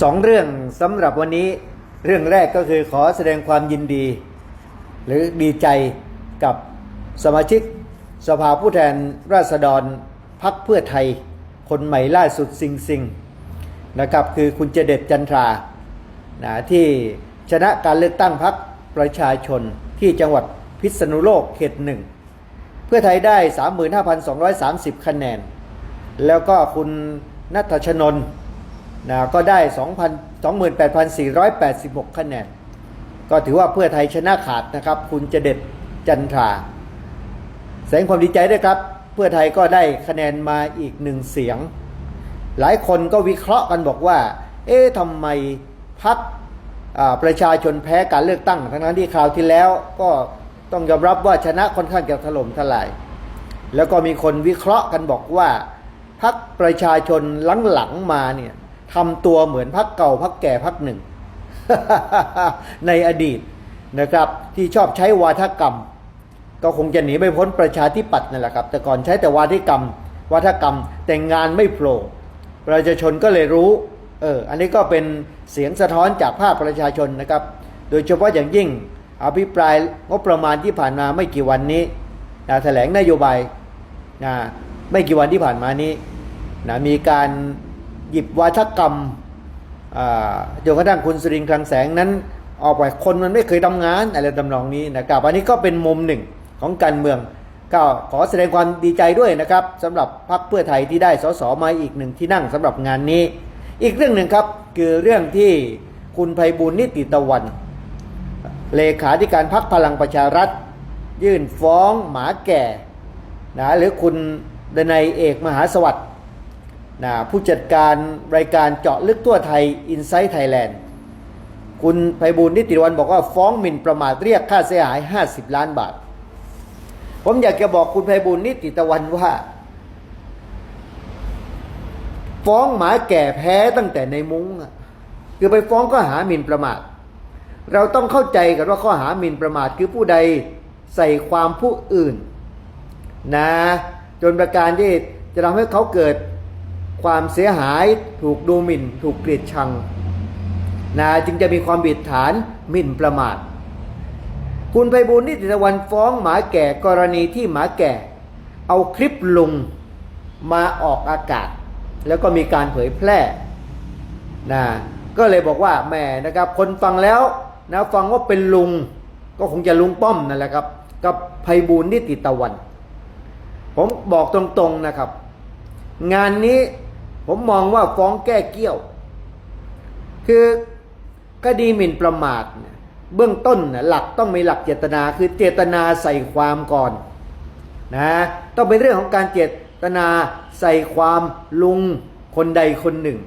สองเรื่องสำหรับวันนี้เรื่องแรกก็คือขอแสดงความยินดี หรือดีใจกับสมาชิกสภาผู้แทนราษฎรพักเพื่อไทย คนใหม่ล่าสุดสิงสิงนะครับคือคุณเจเด็ดจันทรานะที่ชนะการเลือกตั้งพักประชาชนที่จังหวัดพิษณุโลกเขตหนึ่งเพื่อไทยได้ 35,230 คะแนน แล้วก็คุณนัทชนน์ นะก็ได้2 0 2 8 4 8 6 คะแนน ก็ถือว่าเพื่อไทยชนะขาดนะครับ คุณเจเด็ดจันทรา แสดงความดีใจด้วยครับ เพื่อไทยก็ได้คะแนนมาอีกหนึ่งเสียง หลายคนก็วิเคราะห์กันบอกว่า เอ๊ะทำไมพักประชาชนแพ้การเลือกตั้ง ทั้งนั้นที่คราวที่แล้วก็ต้องยอมรับว่าชนะค่อนข้างจะถล่มทลาย แล้วก็มีคนวิเคราะห์กันบอกว่าพักประชาชนหลังๆมาเนี่ย ทำตัวเหมือนพักเก่าพักแก่พักหนึ่ง ในอดีตนะครับ ที่ชอบใช้วาทกรรม ก็คงจะหนีไม่พ้นประชาธิปัตย์นั่นแหละครับ แต่ก่อนใช้แต่วาทกรรม วาทกรรมแต่งงานไม่โผล่ประชาชนก็เลยรู้เอออันนี้ก็เป็นเสียงสะท้อนจากภาคประชาชนนะครับ โดยเฉพาะอย่างยิ่งอภิปรายงบประมาณที่ผ่านมาไม่กี่วันนี้นะแถลงนโยบายนะไม่กี่วันที่ผ่านมานี้นะมีการ หยิบวาทกรรมจนกระทั่งคุณสริงคลังแสงนั้น ออกไปคนมันไม่เคยทำงานอะไรตำนองนี้นะครับ อันนี้ก็เป็นมุมหนึ่งของการเมืองก็ขอแสดงความดีใจด้วยนะครับสำหรับพรรคเพื่อไทยที่ได้สสมาอีกหนึ่งที่นั่งสำหรับงานนี้ อีกเรื่องหนึ่งครับคือเรื่องที่คุณไพบูลนิติตะวัน เลขาธิการพรรคพลังประชารัฐ ยื่นฟ้องหมาแก่นะหรือคุณดนัยเอกมหาสวัสดิ์ นะผู้จัดการรายการเจาะลึกทั่วไทย i n s i ซ e ์ไทยแลนด์คุณไพบูลนิติวันบอกว่าฟ้องหมิ่นประมาทเรียกค่าเสียหาย 50 ล้านบาท ผมอยากจะบอกคุณไพบูลนิติตะวันว่า ฟ้องหมาแก่แพ้ตั้งแต่ในมุ้งคือไปฟ้องข้อหาหมิ่นประมาท เราต้องเข้าใจกันว่าข้อหาหมิ่นประมาทคือผู้ใดใส่ความผู้อื่น นะ จนประการที่จะทำให้เขาเกิด ความเสียหายถูกดูหมิ่น ถูกเกลียดชังนะจึงจะมีความผิดฐานหมิ่นประมาท คุณไพบูลนิติตะวันฟ้องหมาแก่กรณีที่หมาแก่ เอาคลิปลุงมาออกอากาศ แล้วก็มีการเผยแพร่นะก็เลยบอกว่าแหมนะครับ คนฟังแล้วนะฟังว่าเป็นลุง ก็คงจะลุงป้อมนั่นแหละครับ กับไพบูลนิติตะวัน ผมบอกตรงๆนะครับ งานนี้ ผมมองว่าฟ้องแก้เกี้ยว คือคดีหมิ่นประมาทเนี่ยเบื้องต้นนะหลักต้องมีหลักเจตนาคือเจตนาใส่ความก่อนนะต้องเป็นเรื่องของการเจตนาใส่ความลุงคนใดคนหนึ่ง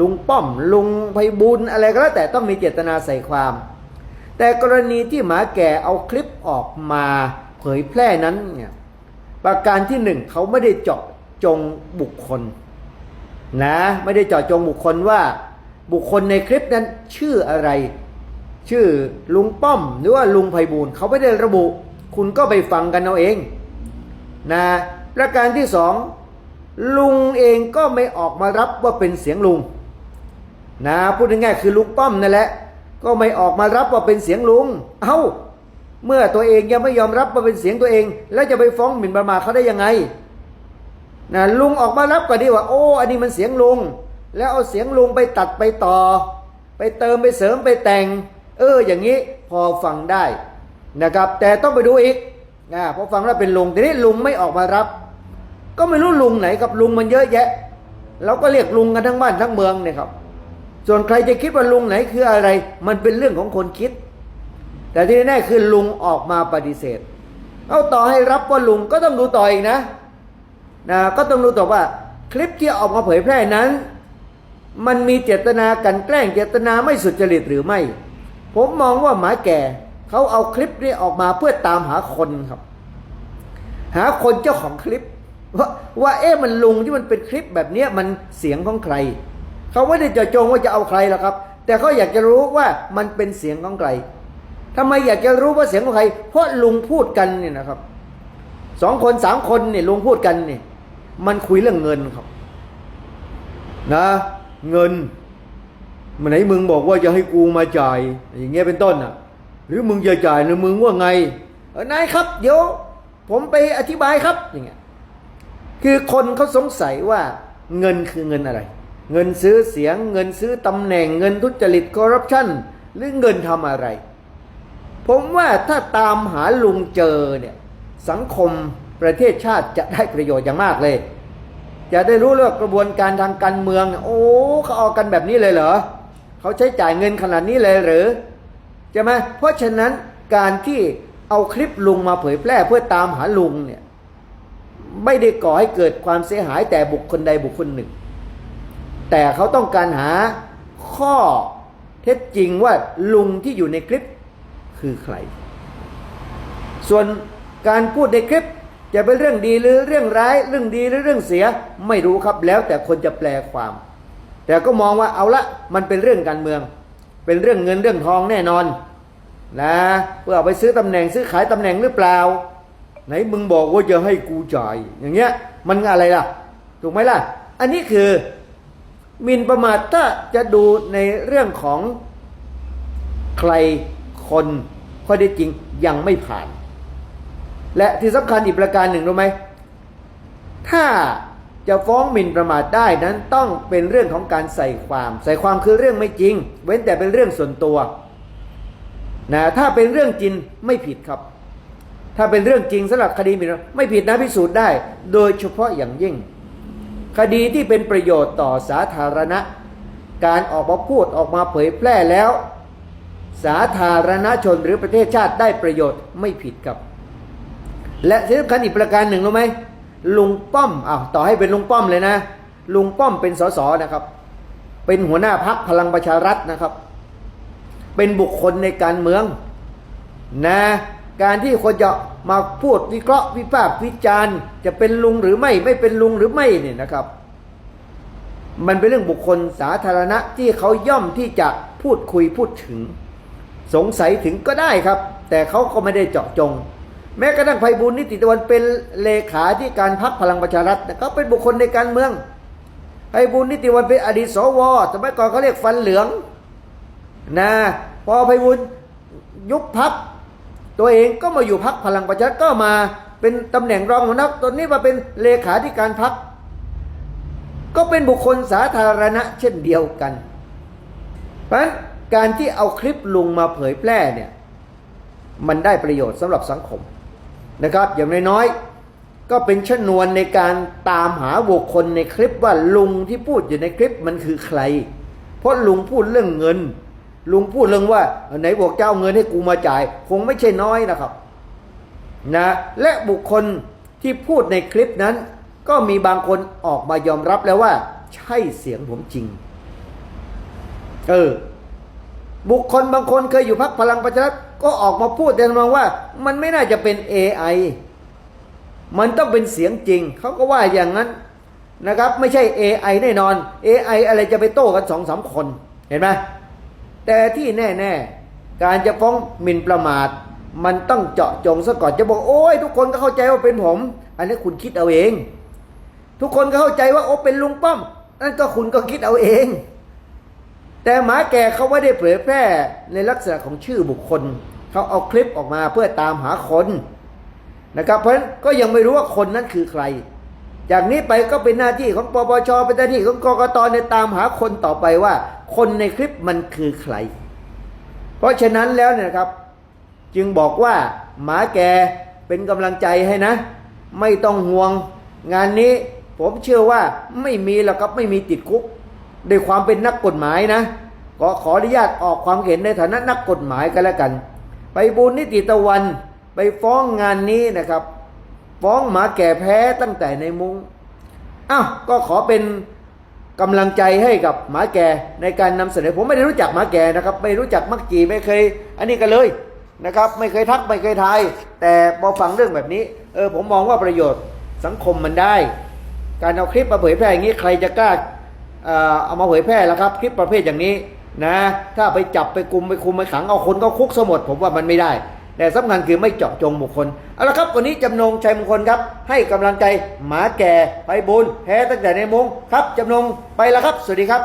ลุงป้อมลุงไพบุญอะไรก็แล้วแต่ต้องมีเจตนาใส่ความ แต่กรณีที่หมาแก่เอาคลิปออกมาเผยแพร่นั้นเนี่ยประการที่หนึ่งเขาไม่ได้เจาะจงบุคคล นะ ไม่ได้เจาะจงบุคคลว่าบุคคลในคลิปนั้นชื่ออะไร ชื่อลุงป้อมหรือว่าลุงไพบูลเขาไม่ได้ระบุ คุณก็ไปฟังกันเอาเองนะประการที่สองลุงเองก็ไม่ออกมารับว่าเป็นเสียงลุงนะพูดง่ายๆคือลุงป้อมนั่นแหละก็ไม่ออกมารับว่าเป็นเสียงลุง เอ้า เมื่อตัวเองยังไม่ยอมรับว่าเป็นเสียงตัวเอง แล้วจะไปฟ้องหมิ่นประมาทเขาได้ยังไง นะลุงออกมารับก็ดีว่า โอ้อันนี้มันเสียงลุง แล้วเอาเสียงลุงไปตัดไปต่อ ไปเติมไปเสริมไปแต่ง เออ อย่างนี้พอฟังได้นะครับ แต่ต้องไปดูอีกนะพอฟังแล้วเป็นลุงทีนี้ลุงไม่ออกมารับ ก็ไม่รู้ลุงไหนครับลุงมันเยอะแยะเราก็เรียกลุงกันทั้งบ้านทั้งเมืองเนี่ยครับ ส่วนใครจะคิดว่าลุงไหนคืออะไร มันเป็นเรื่องของคนคิด แต่ที่แน่คือลุงออกมาปฏิเสธ เอาต่อให้รับว่าลุงก็ต้องดูต่ออีกนะ นะก็ต้องรู้ต่อว่าคลิปที่ออกมาเผยแพร่นั้น มันมีเจตนากันแกล้งเจตนาไม่สุจริตหรือไม่ ผมมองว่าหมาแก่เขาเอาคลิปนี้ออกมาเพื่อตามหาคนครับ หาคนเจ้าของคลิป ว่าว่าเอ๊ะมันลุงที่มันเป็นคลิปแบบเนี้ยมันเสียงของใครเขาไม่ได้เจาะจงว่าจะเอาใครหรอกครับ แต่เขาอยากจะรู้ว่ามันเป็นเสียงของใครทำไมอยากจะรู้ว่าเสียงของใคร เพราะลุงพูดกันเนี่ยนะครับสองคนสามคนเนี่ยลุงพูดกันเนี่ย มันคุยเรื่องเงินครับ นะ เงินมันไหนมึงบอกว่าจะให้กูมาจ่าย อย่างเงี้ยเป็นต้นอะ หรือมึงจะจ่ายหรือมึงว่าไงเออนายครับ เดี๋ยว ผมไปอธิบายครับอย่างเงี้ยคือคนเขาสงสัยว่าเงินคือเงินอะไร เงินซื้อเสียง เงินซื้อตำแหน่ง เงินทุจริตคอร์รัปชันหรือเงินทำอะไร ผมว่าถ้าตามหาลุงเจอเนี่ย สังคม ประเทศชาติจะได้ประโยชน์อย่างมากเลย จะได้รู้เรื่องกระบวนการทางการเมือง โอ้เขาเอากันแบบนี้เลยเหรอเขาใช้จ่ายเงินขนาดนี้เลยหรือใช่ไหมเพราะฉะนั้นการที่เอาคลิปลุงมาเผยแพร่เพื่อตามหาลุงเนี่ยไม่ได้ก่อให้เกิดความเสียหายแต่บุคคลใดบุคคลหนึ่ง แต่เขาต้องการหาข้อเท็จจริงว่าลุงที่อยู่ในคลิปคือใคร ส่วนการพูดในคลิป จะเป็นเรื่องดีหรือเรื่องร้าย เรื่องดีหรือเรื่องเสียไม่รู้ครับแล้วแต่คนจะแปลความ แต่ก็มองว่าเอาละมันเป็นเรื่องการเมือง เป็นเรื่องเงินเรื่องทองแน่นอนนะเพื่อเอาไปซื้อตำแหน่งซื้อขายตำแหน่งหรือเปล่า ไหนมึงบอกว่าจะให้กูจ่ายอย่างเงี้ย มันอะไรล่ะ ถูกไหมล่ะ อันนี้คือมินประมาทถ้าจะดูในเรื่องของใครคนข้อได้จริงยังไม่ผ่าน และที่สำคัญอีกประการหนึ่งรู้ไหมถ้าจะฟ้องหมิ่นประมาทได้นั้นต้องเป็นเรื่องของการใส่ความ ใส่ความคือเรื่องไม่จริง เว้นแต่เป็นเรื่องส่วนตัวนะถ้าเป็นเรื่องจริงไม่ผิดครับ ถ้าเป็นเรื่องจริงสำหรับคดีหมิ่นไม่ผิดนะพิสูจน์ได้ โดยเฉพาะอย่างยิ่ง คดีที่เป็นประโยชน์ต่อสาธารณะ การออกมาพูดออกมาเผยแพร่แล้ว สาธารณชนหรือประเทศชาติได้ประโยชน์ไม่ผิดครับ และที่สำคัญอีกประการหนึ่งรู้ไหมลุงป้อมอ้าวต่อให้เป็นลุงป้อมเลยนะ ลุงป้อมเป็นสสนะครับ เป็นหัวหน้าพักพลังประชารัฐนะครับ เป็นบุคคลในการเมืองนะการที่คนจะมาพูดวิเคราะห์วิพากษ์วิจารณ์ จะเป็นลุงหรือไม่ไม่เป็นลุงหรือไม่เนี่ยนะครับ มันเป็นเรื่องบุคคลสาธารณะที่เขาย่อมที่จะพูดคุยพูดถึง สงสัยถึงก็ได้ครับ แต่เขาก็ไม่ได้เจาะจง แม้กระทั่งไพบูลนิติตะวันเป็นเลขาที่การพักพลังประชารัฐเขาเป็นบุคคลในการเมืองไพบูลนิติวันเป็นอดีตสวสมัยก่อนเขาเรียกฟันเหลืองนะพอไพบูลยุบพักตัวเองก็มาอยู่พักพลังประชารัฐก็มาเป็นตำแหน่งรองหัวหน้าตอนนี้มาเป็นเลขาธิการพักก็เป็นบุคคลสาธารณะเช่นเดียวกัน เพราะฉะนั้นการที่เอาคลิปลุงมาเผยแพร่เนี่ยมันได้ประโยชน์สำหรับสังคม นะครับ อย่างน้อยๆก็เป็นชนวนในการตามหาบุคคลในคลิปว่าลุงที่พูดอยู่ในคลิปมันคือใคร เพราะลุงพูดเรื่องเงิน ลุงพูดเรื่องว่าไหนบอกเจ้าเงินให้กูมาจ่าย คงไม่ใช่น้อยนะครับนะและบุคคลที่พูดในคลิปนั้น ก็มีบางคนออกมายอมรับแล้วว่า ใช่เสียงผมจริง เออบุคคลบางคนเคยอยู่พักพลังประชารัฐ ก็ออกมาพูดแต่ทำนองว่า มันไม่น่าจะเป็น AI มันต้องเป็นเสียงจริง เขาก็ว่าอย่างนั้นนะครับ ไม่ใช่ AI แน่นอน AI อะไรจะไปโต้กันสองสามคนเห็นไหมแต่ที่แน่ ๆ การจะฟ้องหมิ่นประมาท มันต้องเจาะจงซะก่อนจะบอกโอ้ยทุกคนก็เข้าใจว่าเป็นผม อันนี้คุณคิดเอาเอง ทุกคนก็เข้าใจว่าโอ้เป็นลุงป้อมนั่นก็คุณก็คิดเอาเอง แต่หมาแก่เขาไม่ได้เผยแพร่ในลักษณะของชื่อบุคคล เขาเอาคลิปออกมาเพื่อตามหาคนนะครับ เพราะฉะนั้นก็ยังไม่รู้ว่าคนนั้นคือใคร จากนี้ไปก็เป็นหน้าที่ของปปชเป็นหน้าที่ของกกตในตามหาคนต่อไปว่า คนในคลิปมันคือใคร เพราะฉะนั้นแล้วเนี่ยครับ จึงบอกว่าหมาแกเป็นกำลังใจให้นะ ไม่ต้องห่วงงานนี้ผมเชื่อว่าไม่มีหรอกครับไม่มีติดคุก ด้วยความเป็นนักกฎหมายนะก็ขออนุญาตออกความเห็นในฐานะนักกฎหมายกันแล้วกัน ไปบูญนิติตะวันไปฟ้องงานนี้นะครับ ฟ้องหมาแก่แพ้ตั้งแต่ในมุง้งอ้าวก็ขอเป็นกำลังใจให้กับหมาแก่ในการนำเสนอผมไม่ได้รู้จักหมาแก่นะครับ ไม่รู้จักมักจีไม่เคย อันนี้กันเลยนะครับ ไม่เคยทักไม่เคยทาย แต่พอฟังเรื่องแบบนี้เออผมมองว่าประโยชน์สังคมมันได้ การเอาคลิปมาเผยแพร่อย่างนี้ใครจะกล้า เอามาเผยแพร่แล้วครับ คลิปประเภทอย่างนี้นะ ถ้าไปจับไปกุมไปคุมไปขังเอาคนก็คุกสมดผมว่ามันไม่ได้ แต่สำคัญคือไม่เจาะจงบุคคลเอาละครับวันนี้จำนงชัยมงคลครับ ให้กำลังใจหมาแก่ไปบุญแพ้ตั้งแต่ในมุงครับจำนงไปแล้วครับ สวัสดีครับ